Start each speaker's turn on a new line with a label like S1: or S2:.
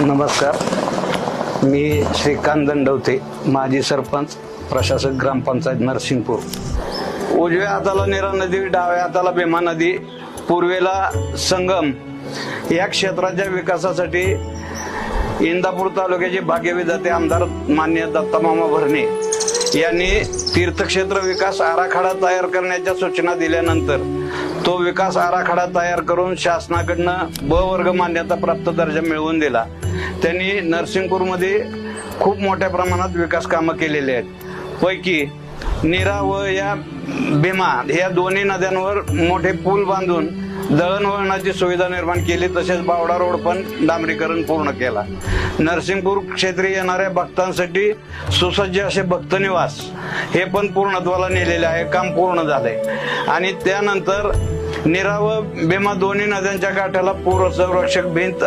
S1: नमस्कार. मी श्रीकांत दंडवते माजी सरपंच प्रशासक ग्रामपंचायत नरसिंगपूर उजव्या हाताला निरा नदी डाव्या हाताला भीमा नदी पूर्वेला संगम. या क्षेत्राच्या विकासासाठी इंदापूर तालुक्याचे भाग्यविधाते आमदार मान्य दत्तामामा भरणे यांनी तीर्थक्षेत्र विकास आराखडा तयार करण्याच्या सूचना दिल्यानंतर तो विकास आराखडा तयार करून शासनाकडनं ब वर्ग मान्यता प्राप्त दर्जा मिळवून दिला. त्यांनी नरसिंगपूरमध्ये खूप मोठ्या प्रमाणात विकास कामं केलेली आहेत. पैकी नीरा व या भीमा या दोन्ही नद्यांवर मोठे पूल बांधून दळणवळणाची सुविधा निर्माण केली तसेच बावडा रोड पण डांबरीकरण पूर्ण केला. नरसिंगपूर क्षेत्री येणाऱ्या भक्तांसाठी सुसज्ज असे भक्त निवास हे पण पूर्णत्वाला नेलेले आहे काम पूर्ण झालंय. आणि त्यानंतर निरा व भीमा दोन्ही नद्यांच्या काठाला पूर संरक्षक भिंत